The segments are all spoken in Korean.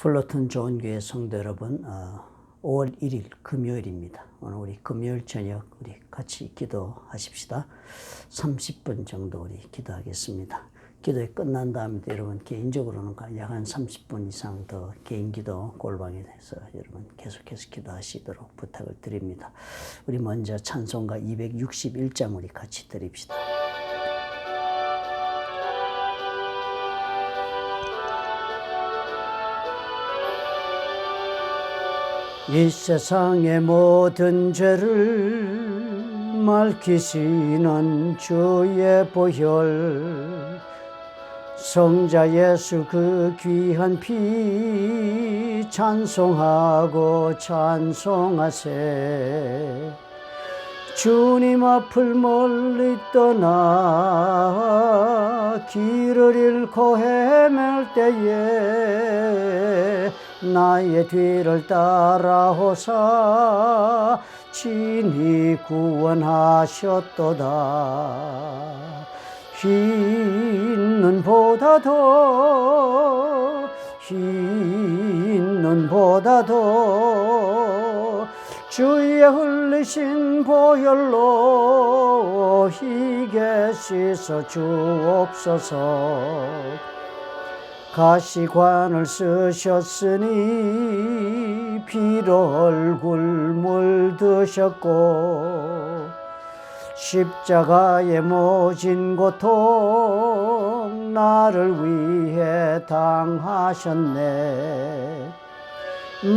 플로튼 좋은 교회 성도 여러분, 어, 5월 1일 금요일입니다. 오늘 우리 금요일 저녁 우리 같이 기도하십시다. 30분 정도 우리 기도하겠습니다. 기도에 끝난 다음에 여러분 개인적으로는 약 한 30분 이상 더 개인 기도 골방에 대해서 여러분 계속해서 기도하시도록 부탁을 드립니다. 우리 먼저 찬송가 261장 우리 같이 드립시다. 이 세상의 모든 죄를 맑히시는 주의 보혈. 성자 예수 그 귀한 피 찬송하고 찬송하세. 주님 앞을 멀리 떠나 길을 잃고 헤맬 때에 나의 뒤를 따라오사 친히 구원하셨도다. 흰 눈보다도 흰 눈보다도 주의 흘리신 보혈로 희게 씻어 주옵소서 가시관을 쓰셨으니 피로 얼굴 물드셨고 십자가의 모진 고통 나를 위해 당하셨네.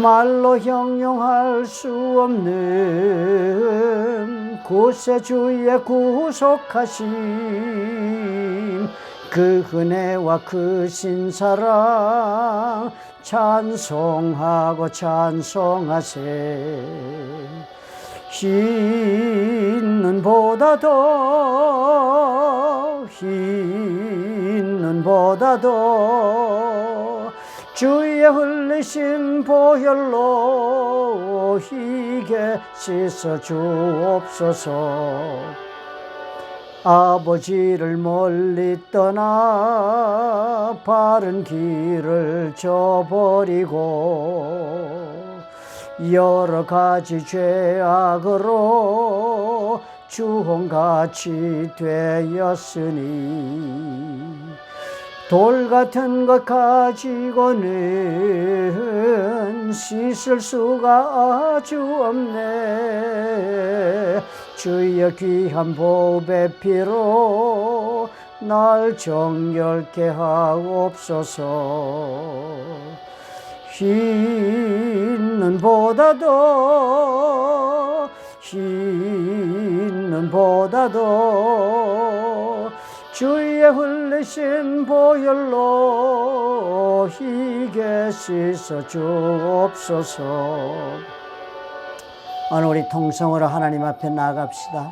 말로 형용할 수 없는 구세주의 구속하심 그 은혜와 그 신사랑 찬송하고 찬송하세. 흰 눈보다 도 흰 눈보다 도 주의 흘리신 보혈로 희게 씻어 주옵소서 아버지를 멀리 떠나 바른 길을 저버리고 여러 가지 죄악으로 주홍같이 되었으니 돌 같은 것 가지고는 씻을 수가 아주 없네 주의 귀한 보배 피로 날 정결케 하옵소서. 흰 눈보다도 흰 눈보다도 주의 흘리신 보혈로 희게 씻어 주옵소서 오늘 우리 통성으로 하나님 앞에 나갑시다.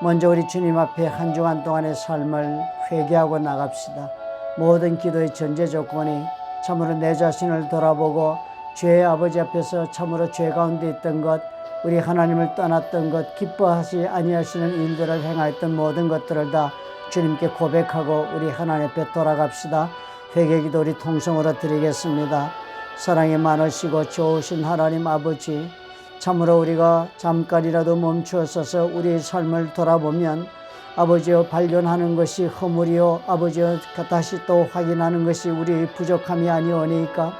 먼저 우리 주님 앞에 한 주간 동안의 삶을 회개하고 나갑시다. 모든 기도의 전제 조건이 참으로 내 자신을 돌아보고 죄의 아버지 앞에서 참으로 죄 가운데 있던 것 우리 하나님을 떠났던 것 기뻐하시 아니하시는 일들을 행하였던 모든 것들을 다 주님께 고백하고 우리 하나님 앞에 돌아갑시다. 회개 기도 우리 통성으로 드리겠습니다. 사랑이 많으시고 좋으신 하나님 아버지 참으로 우리가 잠깐이라도 멈추어서서 우리의 삶을 돌아보면 아버지여 발견하는 것이 허물이요 아버지여 다시 또 확인하는 것이 우리의 부족함이 아니오니까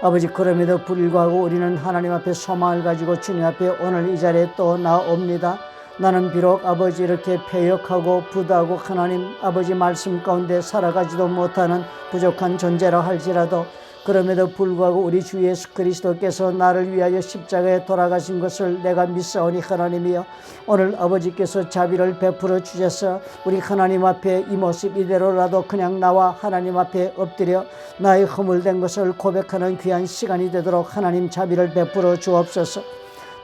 아버지 그럼에도 불구하고 우리는 하나님 앞에 소망을 가지고 주님 앞에 오늘 이 자리에 또 나옵니다. 나는 비록 아버지 이렇게 폐역하고 부도하고 하나님 아버지 말씀 가운데 살아가지도 못하는 부족한 존재라 할지라도 그럼에도 불구하고 우리 주 예수 그리스도께서 나를 위하여 십자가에 돌아가신 것을 내가 믿사오니 하나님이여 오늘 아버지께서 자비를 베풀어 주셔서 우리 하나님 앞에 이 모습 이대로라도 그냥 나와 하나님 앞에 엎드려 나의 허물된 것을 고백하는 귀한 시간이 되도록 하나님 자비를 베풀어 주옵소서.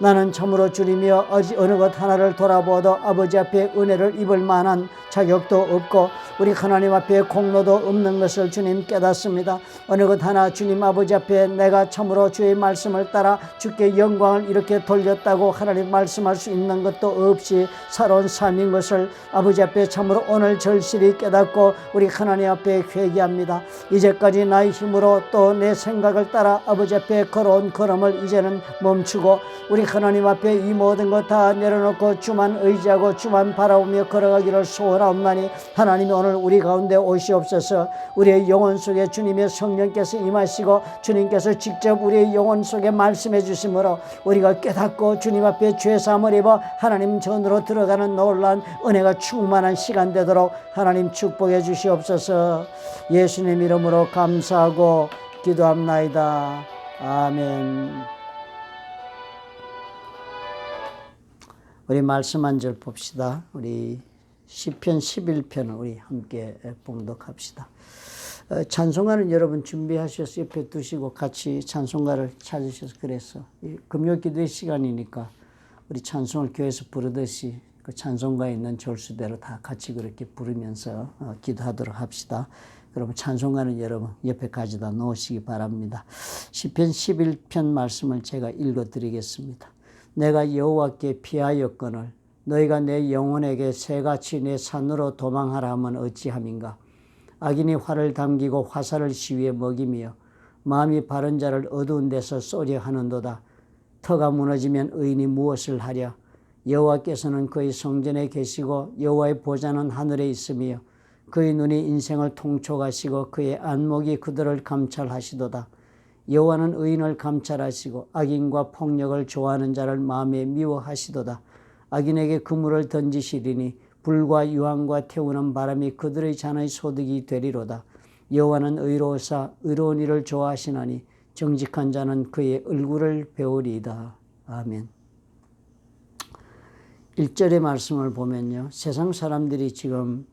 나는 참으로 주님이여 어느 것 하나를 돌아보아도 아버지 앞에 은혜를 입을 만한 자격도 없고 우리 하나님 앞에 공로도 없는 것을 주님 깨닫습니다. 어느 것 하나 주님 아버지 앞에 내가 참으로 주의 말씀을 따라 주께 영광을 이렇게 돌렸다고 하나님 말씀할 수 있는 것도 없이 살아온 삶인 것을 아버지 앞에 참으로 오늘 절실히 깨닫고 우리 하나님 앞에 회개합니다. 이제까지 나의 힘으로 또 내 생각을 따라 아버지 앞에 걸어온 걸음을 이제는 멈추고 우리 하나님 앞에 이 모든 것 다 내려놓고 주만 의지하고 주만 바라보며 걸어가기를 소원하옵나니 하나님이 오늘 우리 가운데 오시옵소서. 우리의 영혼 속에 주님의 성령께서 임하시고 주님께서 직접 우리의 영혼 속에 말씀해 주심으로 우리가 깨닫고 주님 앞에 죄사함을 입어 하나님 전으로 들어가는 놀란 은혜가 충만한 시간 되도록 하나님 축복해 주시옵소서. 예수님 이름으로 감사하고 기도합나이다. 아멘. 우리 말씀 한 절 봅시다. 우리 시편 11편을 우리 함께 봉독합시다. 어, 찬송가는 여러분 준비하셔서 옆에 두시고 같이 찬송가를 찾으셔서 그래서 이 금요 기도의 시간이니까 우리 찬송을 교회에서 부르듯이 그 찬송가에 있는 절수대로 다 같이 그렇게 부르면서 어, 기도하도록 합시다. 그러면 찬송가는 여러분 옆에 가져다 놓으시기 바랍니다. 시편 11편 말씀을 제가 읽어 드리겠습니다. 내가 여호와께 피하였거늘 너희가 내 영혼에게 새같이 내 산으로 도망하라 하면 어찌함인가? 악인이 활을 당기고 화살을 시위에 먹이며 마음이 바른 자를 어두운 데서 쏘려 하는도다. 터가 무너지면 의인이 무엇을 하랴? 여호와께서는 그의 성전에 계시고 여호와의 보좌는 하늘에 있으며 그의 눈이 인생을 통촉하시고 그의 안목이 그들을 감찰하시도다. 여호와는 의인을 감찰하시고 악인과 폭력을 좋아하는 자를 마음에 미워하시도다. 악인에게 그물을 던지시리니 불과 유황과 태우는 바람이 그들의 잔의 소득이 되리로다. 여호와는 의로우사 의로운 일을 좋아하시나니 정직한 자는 그의 얼굴을 배우리이다. 아멘. 1절의 말씀을 보면요. 세상 사람들이 지금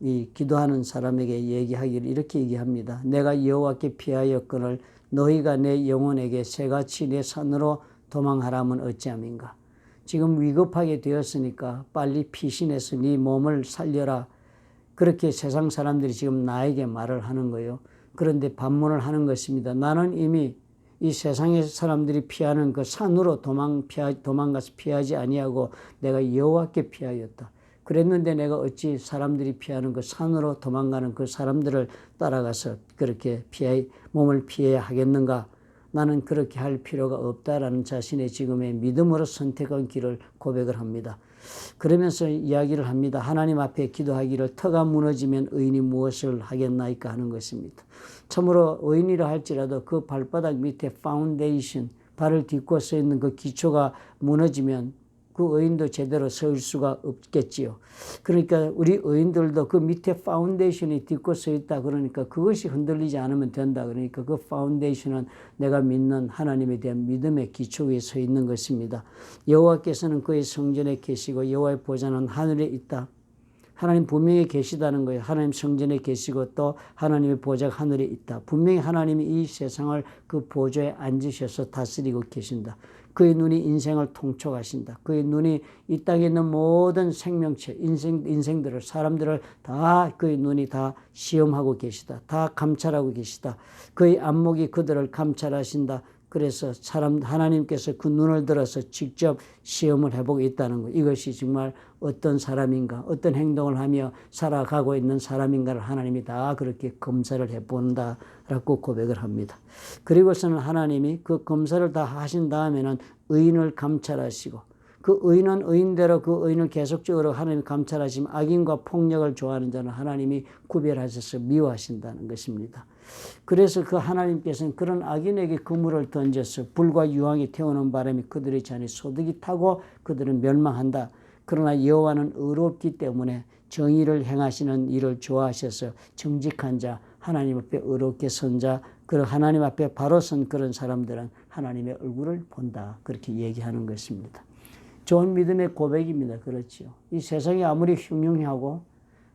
이 기도하는 사람에게 얘기하기를 이렇게 얘기합니다. 내가 여호와께 피하였거늘 너희가 내 영혼에게 새같이 내 산으로 도망하라면 어찌함인가. 지금 위급하게 되었으니까 빨리 피신해서 네 몸을 살려라. 그렇게 세상 사람들이 지금 나에게 말을 하는 거예요. 그런데 반문을 하는 것입니다. 나는 이미 이 세상의 사람들이 피하는 그 산으로 도망 피하, 도망가서 피하지 아니하고 내가 여호와께 피하였다. 그랬는데 내가 어찌 사람들이 피하는 그 산으로 도망가는 그 사람들을 따라가서 그렇게 피해 몸을 피해야 하겠는가? 나는 그렇게 할 필요가 없다라는 자신의 지금의 믿음으로 선택한 길을 고백을 합니다. 그러면서 이야기를 합니다. 하나님 앞에 기도하기를 터가 무너지면 의인이 무엇을 하겠나이까 하는 것입니다. 참으로 의인이라 할지라도 그 발바닥 밑에 파운데이션 발을 딛고 서 있는 그 기초가 무너지면 그 의인도 제대로 설 수가 없겠지요. 그러니까 우리 의인들도 그 밑에 파운데이션이 딛고 서 있다 그러니까 그것이 흔들리지 않으면 된다 그러니까 그 파운데이션은 내가 믿는 하나님에 대한 믿음의 기초 위에 서 있는 것입니다. 여호와께서는 그의 성전에 계시고 여호와의 보좌는 하늘에 있다. 하나님 분명히 계시다는 거예요. 하나님 성전에 계시고 또 하나님의 보좌가 하늘에 있다. 분명히 하나님이 이 세상을 그 보좌에 앉으셔서 다스리고 계신다. 그의 눈이 인생을 통촉하신다. 그의 눈이 이 땅에 있는 모든 생명체, 인생, 인생들을, 사람들을 다 그의 눈이 다 시험하고 계시다. 다 감찰하고 계시다. 그의 안목이 그들을 감찰하신다. 그래서 사람 하나님께서 그 눈을 들어서 직접 시험을 해보고 있다는 것. 이것이 정말 어떤 사람인가, 어떤 행동을 하며 살아가고 있는 사람인가를 하나님이 다 그렇게 검사를 해본다라고 고백을 합니다. 그리고서는 하나님이 그 검사를 다 하신 다음에는 의인을 감찰하시고 그 의인은 의인대로 그 의인을 계속적으로 하나님이 감찰하시면 악인과 폭력을 좋아하는 자는 하나님이 구별하셔서 미워하신다는 것입니다. 그래서 그 하나님께서는 그런 악인에게 그물을 던져서 불과 유황이 태우는 바람에 그들의 잔에 소득이 타고 그들은 멸망한다. 그러나 여호와는 의롭기 때문에 정의를 행하시는 일을 좋아하셔서 정직한 자, 하나님 앞에 의롭게 선 자, 그런 하나님 앞에 바로 선 그런 사람들은 하나님의 얼굴을 본다. 그렇게 얘기하는 것입니다. 좋은 믿음의 고백입니다. 그렇지요. 이 세상이 아무리 흉흉하고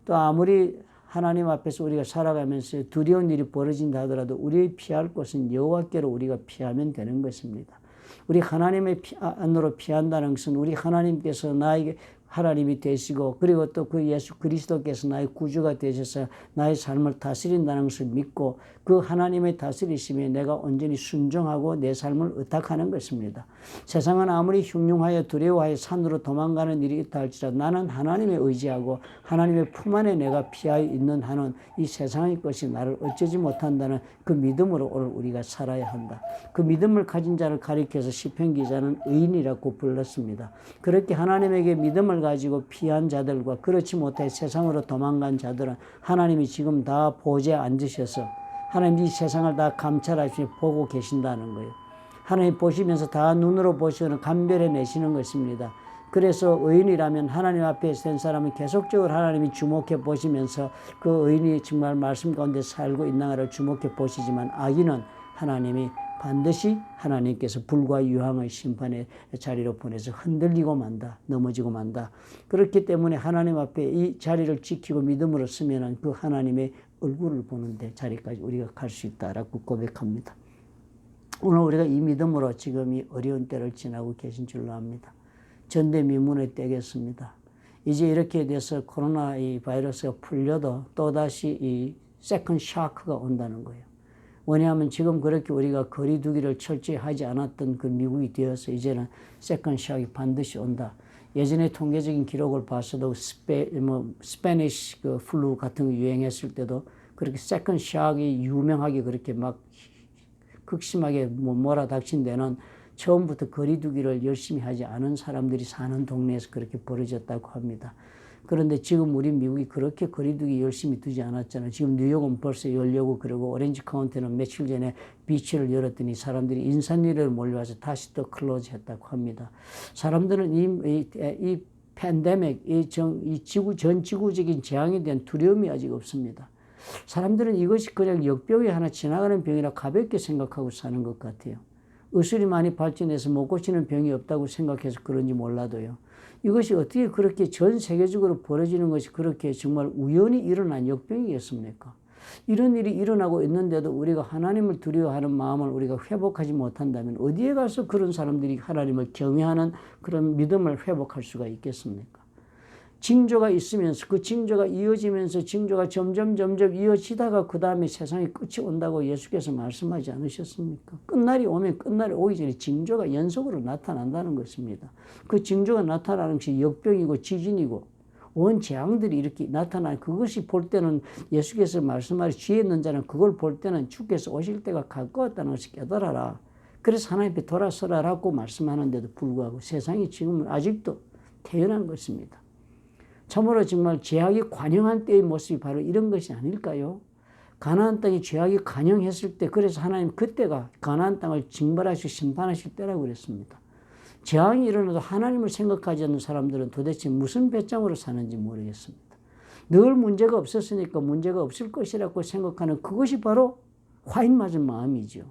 또 아무리 하나님 앞에서 우리가 살아가면서 두려운 일이 벌어진다 하더라도 우리의 피할 곳은 여호와께로 우리가 피하면 되는 것입니다. 우리 하나님의 피- 아, 안으로 피한다는 것은 우리 하나님께서 나에게 하나님이 되시고 그리고 또 그 예수 그리스도께서 나의 구주가 되셔서 나의 삶을 다스린다는 것을 믿고 그 하나님의 다스리심에 내가 온전히 순종하고 내 삶을 의탁하는 것입니다. 세상은 아무리 흉흉하여 두려워하여 산으로 도망가는 일이 있다 할지라도 나는 하나님에 의지하고 하나님의 품 안에 내가 피하여 있는 한은 이 세상의 것이 나를 어쩌지 못한다는 그 믿음으로 오늘 우리가 살아야 한다. 그 믿음을 가진 자를 가리켜서 시편 기자는 의인이라고 불렀습니다. 그렇게 하나님에게 믿음을 가지고 피한 자들과 그렇지 못해 세상으로 도망간 자들은 하나님이 지금 다 보좌에 앉으셔서 하나님 이 세상을 다 감찰하시며 보고 계신다는 거예요. 하나님 보시면서 다 눈으로 보시는 감별해 내시는 것입니다. 그래서 의인이라면 하나님 앞에 선 사람은 계속적으로 하나님이 주목해 보시면서 그 의인이 정말 말씀 가운데 살고 있는가를 주목해 보시지만 악인은 하나님이 반드시 하나님께서 불과 유황의 심판의 자리로 보내서 흔들리고 만다, 넘어지고 만다. 그렇기 때문에 하나님 앞에 이 자리를 지키고 믿음으로 쓰면은 그 하나님의 얼굴을 보는데 자리까지 우리가 갈 수 있다라고 고백합니다. 오늘 우리가 이 믿음으로 지금 이 어려운 때를 지나고 계신 줄로 압니다. 전대미문의 때겠습니다. 이제 이렇게 돼서 코로나 이 바이러스가 풀려도 또다시 이 세컨 샤크가 온다는 거예요. 왜냐하면 지금 그렇게 우리가 거리두기를 철저히 하지 않았던 그 미국이 되어서 이제는 세컨 샤크이 반드시 온다. 예전에 통계적인 기록을 봤어도 스페, 뭐, 스페니쉬 그 플루 같은 거 유행했을 때도 그렇게 세컨 샤크이 유명하게 그렇게 막 극심하게 뭐 몰아닥친 데는 처음부터 거리두기를 열심히 하지 않은 사람들이 사는 동네에서 그렇게 벌어졌다고 합니다. 그런데 지금 우리 미국이 그렇게 거리두기 열심히 두지 않았잖아요. 지금 뉴욕은 벌써 열려고 그러고 오렌지 카운티는 며칠 전에 비치를 열었더니 사람들이 인산리를 몰려와서 다시 또 클로즈 했다고 합니다. 사람들은 이, 이, 이 팬데믹, 이, 정, 이 지구, 전 지구적인 재앙에 대한 두려움이 아직 없습니다. 사람들은 이것이 그냥 역병이 하나 지나가는 병이라 가볍게 생각하고 사는 것 같아요. 의술이 많이 발전해서 못 고치는 병이 없다고 생각해서 그런지 몰라도요. 이것이 어떻게 그렇게 전 세계적으로 벌어지는 것이 그렇게 정말 우연히 일어난 역병이겠습니까? 이런 일이 일어나고 있는데도 우리가 하나님을 두려워하는 마음을 우리가 회복하지 못한다면 어디에 가서 그런 사람들이 하나님을 경외하는 그런 믿음을 회복할 수가 있겠습니까? 징조가 있으면서 그 징조가 이어지면서 징조가 점점 점점 이어지다가 그 다음에 세상에 끝이 온다고 예수께서 말씀하지 않으셨습니까? 끝날이 오면 끝날이 오기 전에 징조가 연속으로 나타난다는 것입니다. 그 징조가 나타나는 것이 역병이고 지진이고 온 재앙들이 이렇게 나타나 그것이 볼 때는 예수께서 말씀하신 지혜 있는 자는 그걸 볼 때는 주께서 오실 때가 가까웠다는 것을 깨달아라. 그래서 하나님 앞에 돌아서라라고 말씀하는데도 불구하고 세상이 지금은 아직도 태어난 것입니다. 참으로 정말 죄악이 관영한 때의 모습이 바로 이런 것이 아닐까요? 가나안 땅에 죄악이 관영했을 때 그래서 하나님 그때가 가나안 땅을 징벌하시고 심판하실 때라고 그랬습니다. 재앙이 일어나도 하나님을 생각하지 않는 사람들은 도대체 무슨 배짱으로 사는지 모르겠습니다. 늘 문제가 없었으니까 문제가 없을 것이라고 생각하는 그것이 바로 화인 맞은 마음이죠.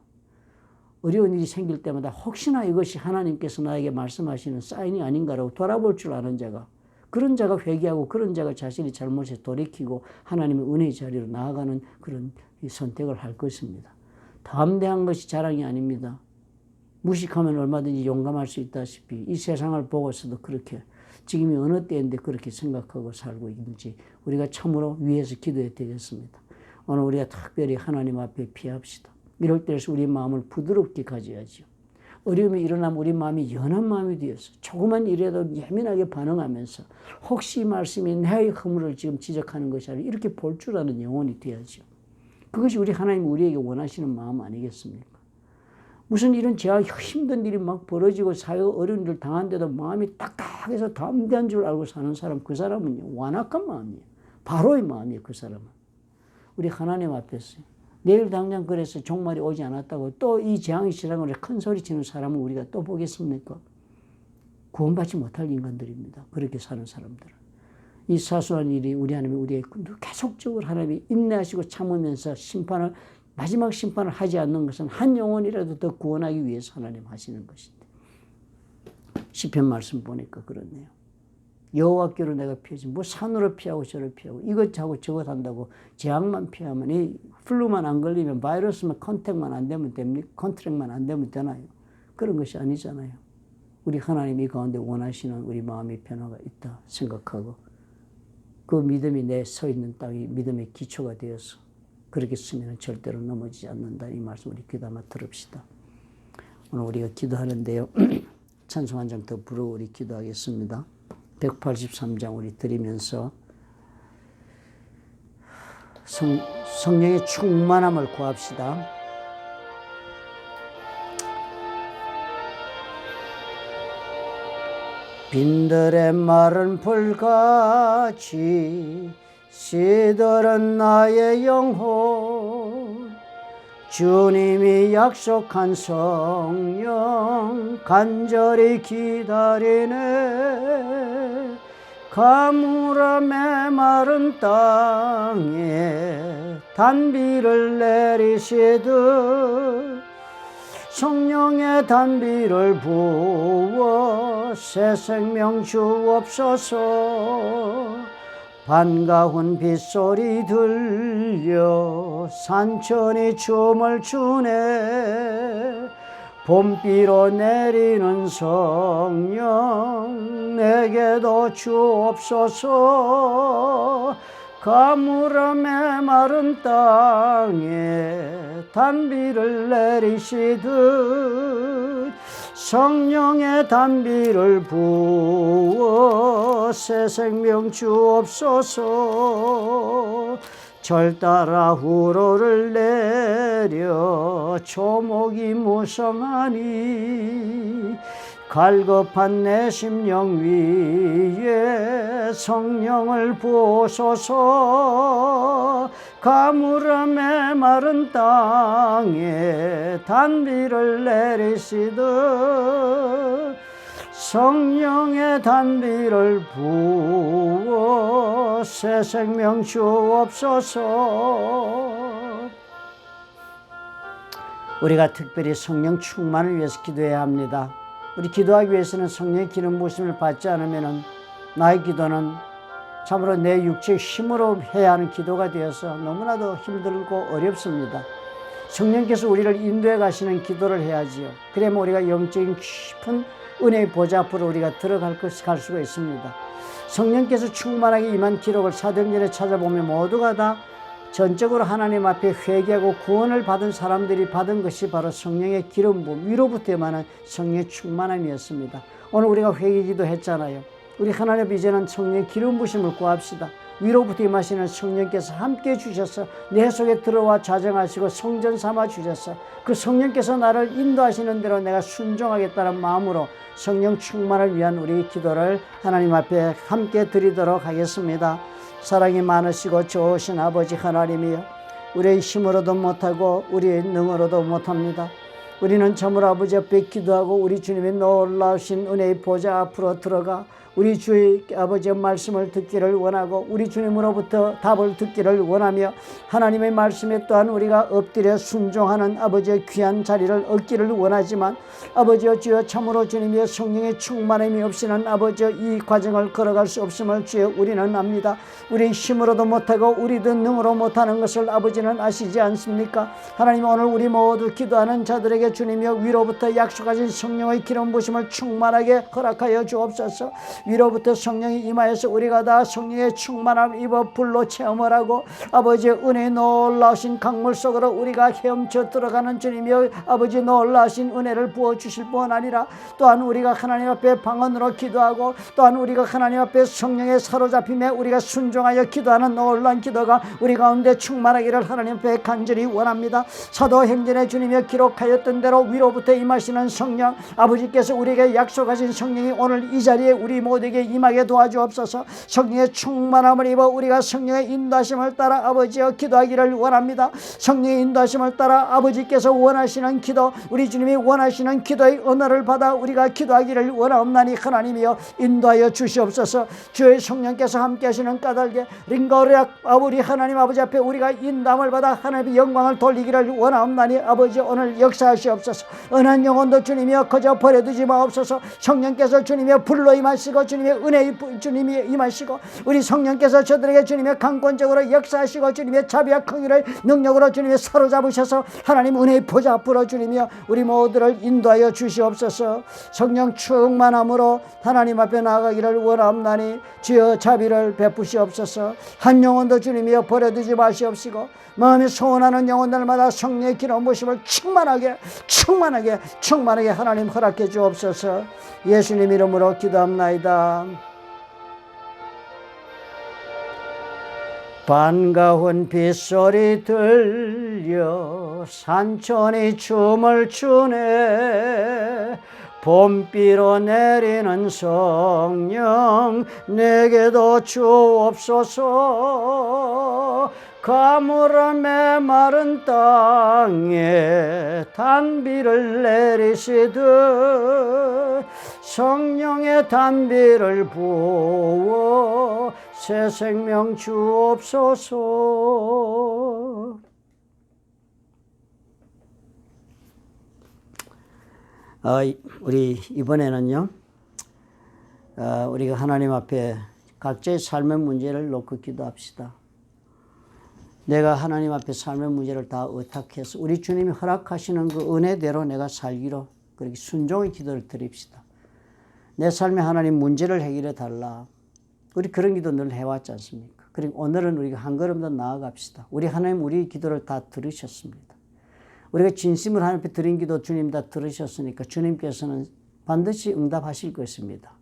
어려운 일이 생길 때마다 혹시나 이것이 하나님께서 나에게 말씀하시는 사인이 아닌가라고 돌아볼 줄 아는 자가 그런 자가 회개하고 그런 자가 자신의 잘못에 돌이키고 하나님의 은혜의 자리로 나아가는 그런 선택을 할 것입니다. 담대한 것이 자랑이 아닙니다. 무식하면 얼마든지 용감할 수 있다시피 이 세상을 보고서도 그렇게 지금이 어느 때인데 그렇게 생각하고 살고 있는지 우리가 참으로 위에서 기도해야 되겠습니다. 오늘 우리가 특별히 하나님 앞에 피합시다. 이럴 때에서 우리 마음을 부드럽게 가져야죠. 어려움이 일어나면 우리 마음이 연한 마음이 되어서 조그만 일에도 예민하게 반응하면서 혹시 이 말씀이 나의 허물을 지금 지적하는 것이 아니라 이렇게 볼 줄 아는 영혼이 되어야죠. 그것이 우리 하나님 우리에게 원하시는 마음 아니겠습니까? 무슨 이런 제가 힘든 일이 막 벌어지고 사회가 어려운 일을 당한데도 마음이 딱딱해서 담대한 줄 알고 사는 사람 그 사람은 완악한 마음이에요. 바로의 마음이에요 그 사람은. 우리 하나님 앞에서 내일 당장 그래서 종말이 오지 않았다고 또 이 재앙이 시작을 큰 소리 치는 사람은 우리가 또 보겠습니까? 구원받지 못할 인간들입니다. 그렇게 사는 사람들은. 이 사소한 일이 우리 하나님이 우리에게 계속적으로 하나님이 인내하시고 참으면서 심판을 마지막 심판을 하지 않는 것은 한 영혼이라도 더 구원하기 위해서 하나님 하시는 것인데. 시편 말씀 보니까 그렇네요. 여호와께로 내가 피하지 뭐 산으로 피하고 저를 피하고 이것 하고 저것 한다고 재앙만 피하면 이 플루만 안 걸리면 바이러스만 컨택만 안 되면 됩니까? 컨트랙만 안 되면 되나요? 그런 것이 아니잖아요. 우리 하나님이 가운데 원하시는 우리 마음의 변화가 있다 생각하고 그 믿음이 내 서 있는 땅이 믿음의 기초가 되어서 그렇게 쓰면 절대로 넘어지지 않는다 이 말씀 우리 귀담아 들읍시다. 오늘 우리가 기도하는데요. 찬송 한 장 더 부르고 우리 기도하겠습니다. 183장 우리 드리면서 성, 성령의 충만함을 구합시다. 빈들의 마른 불같이 시들은 나의 영혼 주님이 약속한 성령 간절히 기다리네 가물어 메마른 땅에 단비를 내리시듯 성령의 단비를 부어 새 생명 주옵소서 반가운 빗소리 들려 산천이 춤을 추네 봄비로 내리는 성령 내게도 주옵소서 가물어 메마른 땅에 단비를 내리시듯 성령의 단비를 부어 새 생명 주옵소서 절 따라 후로를 내려 초목이 무성하니 갈급한 내 심령 위에 성령을 부어소서. 가물어 메마른 땅에 단비를 내리시듯 성령의 단비를 부어 새 생명 주옵소서 우리가 특별히 성령 충만을 위해서 기도해야 합니다. 우리 기도하기 위해서는 성령의 기름 부심을 받지 않으면 나의 기도는 참으로 내 육체의 힘으로 해야 하는 기도가 되어서 너무나도 힘들고 어렵습니다. 성령께서 우리를 인도해 가시는 기도를 해야지요. 그러면 우리가 영적인 깊은 은혜의 보좌 앞으로 우리가 들어갈 것, 갈 수가 있습니다. 성령께서 충만하게 임한 기록을 사도행전에 찾아보면 모두가 다 전적으로 하나님 앞에 회개하고 구원을 받은 사람들이 받은 것이 바로 성령의 기름 부음 위로부터 임하는 성령의 충만함이었습니다. 오늘 우리가 회개기도 했잖아요. 우리 하나님 이제는 성령의 기름 부심을 구합시다. 위로부터 임하시는 성령께서 함께 주셔서 내 속에 들어와 좌정하시고 성전 삼아 주셔서 그 성령께서 나를 인도하시는 대로 내가 순종하겠다는 마음으로 성령 충만을 위한 우리 기도를 하나님 앞에 함께 드리도록 하겠습니다. 사랑이 많으시고 좋으신 아버지 하나님이여 우리의 힘으로도 못하고 우리의 능으로도 못합니다. 우리는 참으로 아버지 앞에 기도하고 우리 주님의 놀라우신 은혜의 보좌 앞으로 들어가 우리 주의 아버지의 말씀을 듣기를 원하고 우리 주님으로부터 답을 듣기를 원하며 하나님의 말씀에 또한 우리가 엎드려 순종하는 아버지의 귀한 자리를 얻기를 원하지만 아버지여 주여 참으로 주님의 성령의 충만함이 없이는 아버지여 이 과정을 걸어갈 수 없음을 주여 우리는 압니다. 우리 힘으로도 못하고 우리도 능으로 못하는 것을 아버지는 아시지 않습니까? 하나님 오늘 우리 모두 기도하는 자들에게 주님여 위로부터 약속하신 성령의 기름 부심을 충만하게 허락하여 주옵소서. 위로부터 성령이 임하여서 우리가 다 성령의 충만함 입어 불로 체험을 하고 아버지의 은혜 놀라우신 강물 속으로 우리가 헤엄쳐 들어가는 주님이여 아버지 놀라우신 은혜를 부어 주실 뿐 아니라 또한 우리가 하나님 앞에 방언으로 기도하고 또한 우리가 하나님 앞에 성령에 사로잡힘에 우리가 순종하여 기도하는 놀라운 기도가 우리 가운데 충만하기를 하나님 앞에 간절히 원합니다. 사도행전의 주님이 기록하였던 대로 위로부터 임하시는 성령 아버지께서 우리에게 약속하신 성령이 오늘 이 자리에 우리 모두 에게 임하게 도와주옵소서. 성령의 충만함을 입어 우리가 성령의 인도하심을 따라 아버지여 기도하기를 원합니다. 성령의 인도하심을 따라 아버지께서 원하시는 기도 우리 주님이 원하시는 기도의 언어를 받아 우리가 기도하기를 원하옵나니 하나님이여 인도하여 주시옵소서. 주의 성령께서 함께 하시는 까닭에 링거르약 아버지 하나님 아버지 앞에 우리가 인담을 받아 하나님의 영광을 돌리기를 원하옵나니 아버지 오늘 역사하시옵소서. 은한 영혼도 주님이여 거저 버려두지 마옵소서. 성령께서 주님이여 불로 임하시고 주님의 은혜의 부- 주님이 임하시고 우리 성령께서 저들에게 주님의 강권적으로 역사하시고 주님의 자비와 긍휼을 능력으로 주님의 사로잡으셔서 하나님 은혜의 보좌 앞으로 주님이여 우리 모두를 인도하여 주시옵소서. 성령 충만함으로 하나님 앞에 나아가기를 원합나니 주여 자비를 베푸시옵소서. 한 영혼도 주님이여 버려두지 마시옵시고 마음에 소원하는 영혼들마다 성령의 기름 부심을 충만하게 충만하게 충만하게 하나님 허락해 주옵소서. 예수님 이름으로 기도합나이다 반가운 빗소리 들려 산천이 춤을 추네. 봄비로 내리는 성령 내게도 주옵소서 가물어 메마른 땅에 단비를 내리시듯 성령의 단비를 부어 새 생명 주옵소서 어, 이- 우리 이번에는요 어, 우리가 하나님 앞에 각자의 삶의 문제를 놓고 기도합시다. 내가 하나님 앞에 삶의 문제를 다 의탁해서 우리 주님이 허락하시는 그 은혜대로 내가 살기로 그렇게 순종의 기도를 드립시다. 내 삶에 하나님 문제를 해결해 달라. 우리 그런 기도 늘 해왔지 않습니까? 그리고 오늘은 우리가 한 걸음 더 나아갑시다. 우리 하나님 우리 기도를 다 들으셨습니다. 우리가 진심을 하나님 앞에 드린 기도 주님 다 들으셨으니까 주님께서는 반드시 응답하실 것입니다.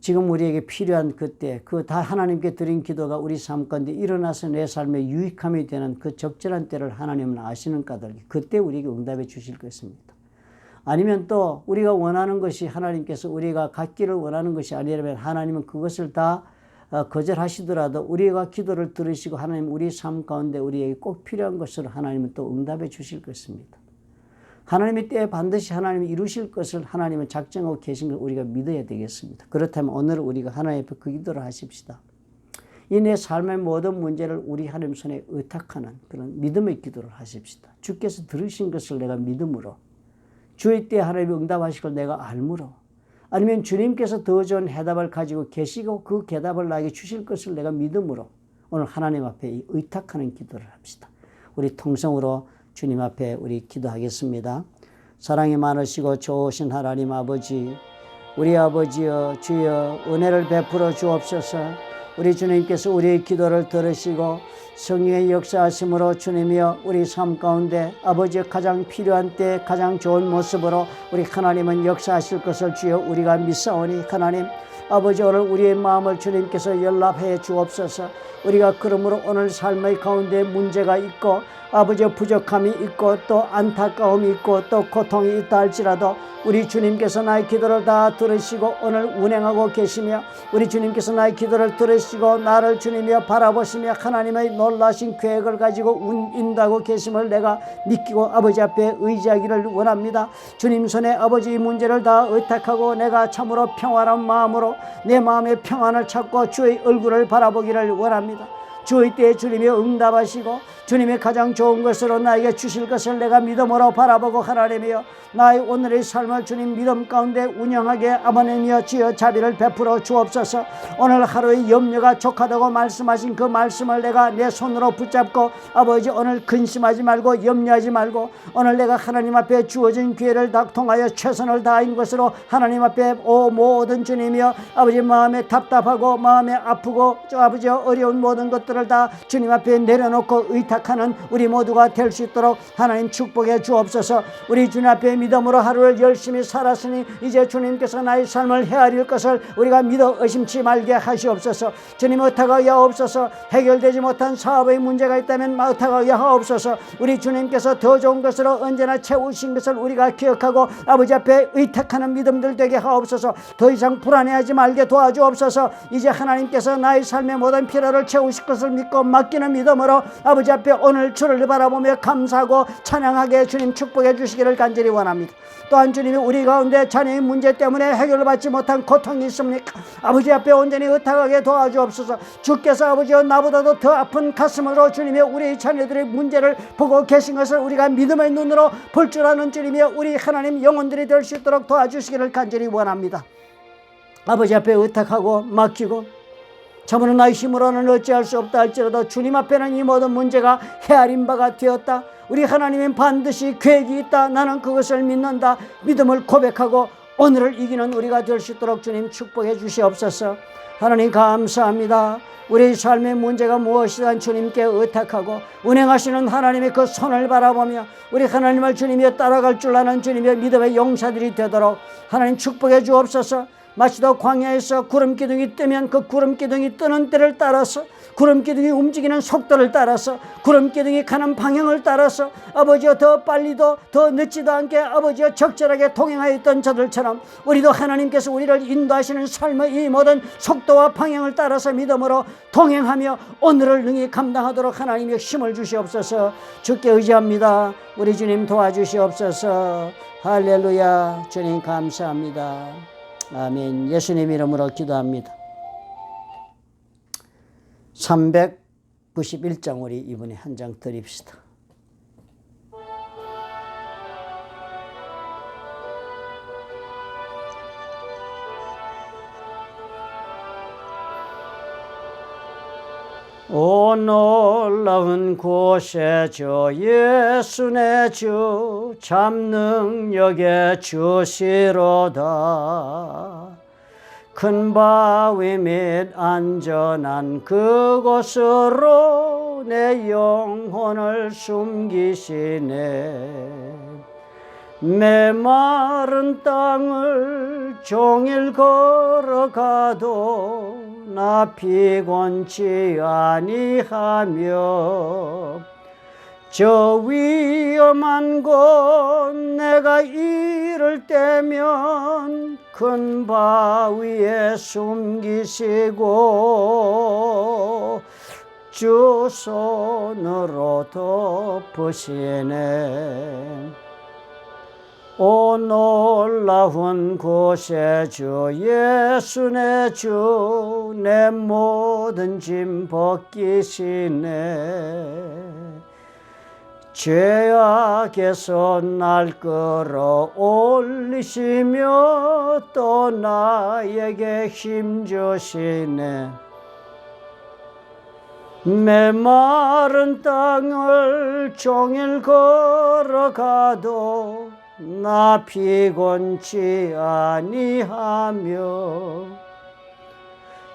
지금 우리에게 필요한 그때 그 다 하나님께 드린 기도가 우리 삶 가운데 일어나서 내 삶에 유익함이 되는 그 적절한 때를 하나님은 아시는 까닭에 그때 우리에게 응답해 주실 것입니다. 아니면 또 우리가 원하는 것이 하나님께서 우리가 갖기를 원하는 것이 아니라면 하나님은 그것을 다 어, 거절하시더라도 우리가 기도를 들으시고 하나님 우리 삶 가운데 우리에게 꼭 필요한 것을 하나님은 또 응답해 주실 것입니다. 하나님의 때에 반드시 하나님이 이루실 것을 하나님은 작정하고 계신 걸 우리가 믿어야 되겠습니다. 그렇다면 오늘 우리가 하나님 앞에 그 기도를 하십시다. 이 내 삶의 모든 문제를 우리 하나님 손에 의탁하는 그런 믿음의 기도를 하십시다. 주께서 들으신 것을 내가 믿음으로 주의 때 하나님이 응답하실 걸 내가 알므로 아니면 주님께서 더 좋은 해답을 가지고 계시고 그 해답을 나에게 주실 것을 내가 믿음으로 오늘 하나님 앞에 의탁하는 기도를 합시다. 우리 통성으로 주님 앞에 우리 기도하겠습니다. 사랑이 많으시고 좋으신 하나님 아버지, 우리 아버지여 주여 은혜를 베풀어 주옵소서. 우리 주님께서 우리의 기도를 들으시고 성령의 역사하심으로 주님이여 우리 삶 가운데 아버지의 가장 필요한 때 가장 좋은 모습으로 우리 하나님은 역사하실 것을 주여 우리가 믿사오니 하나님 아버지 오늘 우리의 마음을 주님께서 연락해 주옵소서 우리가 그러므로 오늘 삶의 가운데 문제가 있고 아버지의 부족함이 있고 또 안타까움이 있고 또 고통이 있다 할지라도 우리 주님께서 나의 기도를 다 들으시고 오늘 운행하고 계시며 우리 주님께서 나의 기도를 들으시고 나를 주님이여 바라보시며 하나님의 놀라신 계획을 가지고 운- 인도하고 계심을 내가 믿기고 아버지 앞에 의지하기를 원합니다. 주님 손에 아버지 의 문제를 다 의탁하고 내가 참으로 평안한 마음으로 내 마음의 평안을 찾고 주의 얼굴을 바라보기를 원합니다. 주의 때에 주님이 응답하시고 주님의 가장 좋은 것으로 나에게 주실 것을 내가 믿음으로 바라보고 하나님이여 나의 오늘의 삶을 주님 믿음 가운데 운영하게 아버님이여 주여 자비를 베풀어 주옵소서. 오늘 하루의 염려가 족하다고 말씀하신 그 말씀을 내가 내 손으로 붙잡고 아버지 오늘 근심하지 말고 염려하지 말고 오늘 내가 하나님 앞에 주어진 기회를 다 통하여 최선을 다한 것으로 하나님 앞에 오 모든 주님이여 아버지 마음에 답답하고 마음에 아프고 저 아버지 어려운 모든 것들을 다 주님 앞에 내려놓고 의탁 하는 우리 모두가 될 수 있도록 하나님 축복해 주옵소서. 우리 주님 앞에 믿음으로 하루를 열심히 살았으니 이제 주님께서 나의 삶을 헤아릴 것을 우리가 믿어 의심치 말게 하시옵소서. 주님 어타가 여옵소서 해결되지 못한 사업의 문제가 있다면 어타가 여하옵소서. 우리 주님께서 더 좋은 것으로 언제나 채우신 것을 우리가 기억하고 아버지 앞에 의탁하는 믿음들 되게 하옵소서. 더 이상 불안해하지 말게 도와주옵소서. 이제 하나님께서 나의 삶의 모든 필요를 채우실 것을 믿고 맡기는 믿음으로 아버지 앞에 오늘 주를 바라보며 감사하고 찬양하게 주님 축복해 주시기를 간절히 원합니다 또한 주님이 우리 가운데 자녀의 문제 때문에 해결받지 못한 고통이 있습니까? 아버지 앞에 온전히 의탁하게 도와주옵소서. 주께서 아버지여 나보다도 더 아픈 가슴으로 주님의 우리 자녀들의 문제를 보고 계신 것을 우리가 믿음의 눈으로 볼 줄 아는 주님이여 우리 하나님 영혼들이 될 수 있도록 도와주시기를 간절히 원합니다. 아버지 앞에 의탁하고 맡기고 참으로 나의 힘으로는 어찌할 수 없다 할지라도 주님 앞에는 이 모든 문제가 헤아린 바가 되었다. 우리 하나님은 반드시 계획이 있다. 나는 그것을 믿는다. 믿음을 고백하고 오늘을 이기는 우리가 될 수 있도록 주님 축복해 주시옵소서. 하나님 감사합니다. 우리 삶의 문제가 무엇이든 주님께 의탁하고 운행하시는 하나님의 그 손을 바라보며 우리 하나님을 주님이 따라갈 줄 아는 주님의 믿음의 용사들이 되도록 하나님 축복해 주옵소서. 마치도 광야에서 구름 기둥이 뜨면 그 구름 기둥이 뜨는 때를 따라서 구름 기둥이 움직이는 속도를 따라서 구름 기둥이 가는 방향을 따라서 아버지여 더 빨리도 더 늦지도 않게 아버지여 적절하게 동행하였던 저들처럼 우리도 하나님께서 우리를 인도하시는 삶의 이 모든 속도와 방향을 따라서 믿음으로 동행하며 오늘을 능히 감당하도록 하나님의 힘을 주시옵소서. 주께 의지합니다. 우리 주님 도와주시옵소서. 할렐루야. 주님 감사합니다 아멘. 예수님 이름으로 기도합니다. 391장 우리 이번에 한 장 드립시다. 오 놀라운 곳에 주 예수 내주 참 능력에 주시로다. 큰 바위 및 안전한 그곳으로 내 영혼을 숨기시네. 메마른 땅을 종일 걸어가도 나 피곤치 아니하며 저 위험한 곳 내가 이를 때면 큰 바위에 숨기시고 주 손으로 덮으시네 오 놀라운 곳에 주 예수 내 주 내 모든 짐 벗기시네. 죄악에서 날 끌어 올리시며 또 나에게 힘 주시네. 메마른 땅을 종일 걸어가도 나 피곤치 아니하며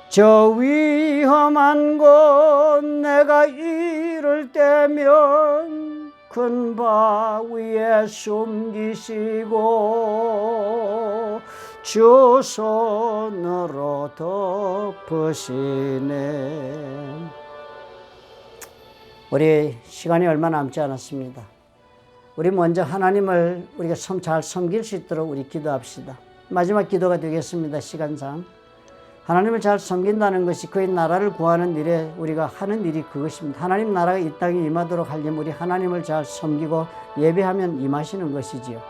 저 위험한 곳 내가 이를 때면 큰 바위에 숨기시고 주 손으로 덮으시네 우리 시간이 얼마 남지 않았습니다. 우리 먼저 하나님을 우리가 잘 섬길 수 있도록 우리 기도합시다. 마지막 기도가 되겠습니다. 시간상. 하나님을 잘 섬긴다는 것이 그의 나라를 구하는 일에 우리가 하는 일이 그것입니다. 하나님 나라가 이 땅에 임하도록 하려면 우리 하나님을 잘 섬기고 예배하면 임하시는 것이지요.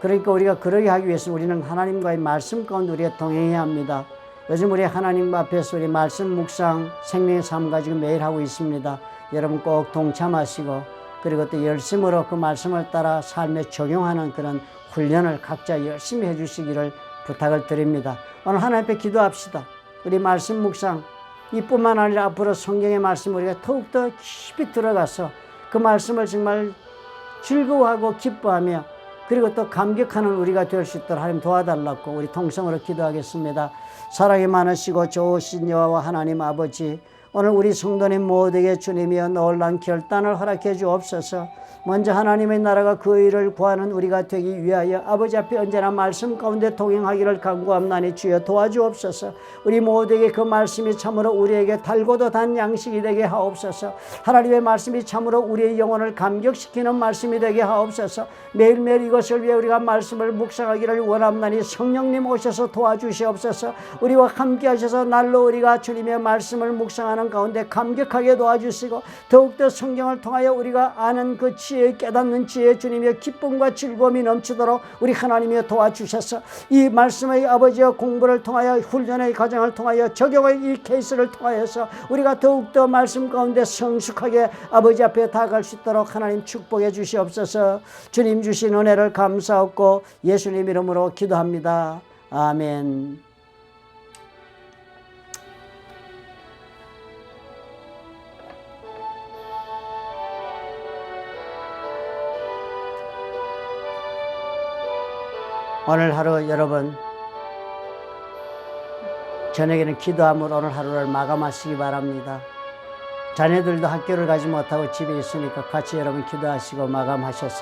그러니까 우리가 그러게 하기 위해서 우리는 하나님과의 말씀 가운데 우리가 동행해야 합니다. 요즘 우리 하나님 앞에서 우리 말씀 묵상 생명의 삶 가지고 매일 하고 있습니다. 여러분 꼭 동참하시고 그리고 또 열심으로 그 말씀을 따라 삶에 적용하는 그런 훈련을 각자 열심히 해주시기를 부탁을 드립니다. 오늘 하나님 앞에 기도합시다. 우리 말씀 묵상 이뿐만 아니라 앞으로 성경의 말씀 우리가 더욱더 깊이 들어가서 그 말씀을 정말 즐거워하고 기뻐하며 그리고 또 감격하는 우리가 될 수 있도록 하나님 도와달라고 우리 통성으로 기도하겠습니다. 사랑이 많으시고 좋으신 여호와 하나님 아버지 오늘 우리 성도님 모두에게 주님이여 놀란 결단을 허락해 주옵소서. 먼저 하나님의 나라가 그 일을 구하는 우리가 되기 위하여 아버지 앞에 언제나 말씀 가운데 동행하기를 간구함나니 주여 도와주옵소서. 우리 모두에게 그 말씀이 참으로 우리에게 달고도 단 양식이 되게 하옵소서. 하나님의 말씀이 참으로 우리의 영혼을 감격시키는 말씀이 되게 하옵소서. 매일매일 이것을 위해 우리가 말씀을 묵상하기를 원함나니 성령님 오셔서 도와주시옵소서. 우리와 함께 하셔서 날로 우리가 주님의 말씀을 묵상하는 가운데 감격하게 도와주시고 더욱더 성경을 통하여 우리가 아는 그 지혜 깨닫는 지혜 주님의 기쁨과 즐거움이 넘치도록 우리 하나님이 도와주셔서 이 말씀의 아버지의 공부를 통하여 훈련의 과정을 통하여 적용의 이 케이스를 통하여서 우리가 더욱더 말씀 가운데 성숙하게 아버지 앞에 다가갈 수 있도록 하나님 축복해 주시옵소서 주님 주신 은혜를 감사하고 예수님 이름으로 기도합니다. 아멘. 오늘 하루 여러분 저녁에는 기도함으로 오늘 하루를 마감하시기 바랍니다. 자녀들도 학교를 가지 못하고 집에 있으니까 같이 여러분 기도하시고 마감하셨습니다.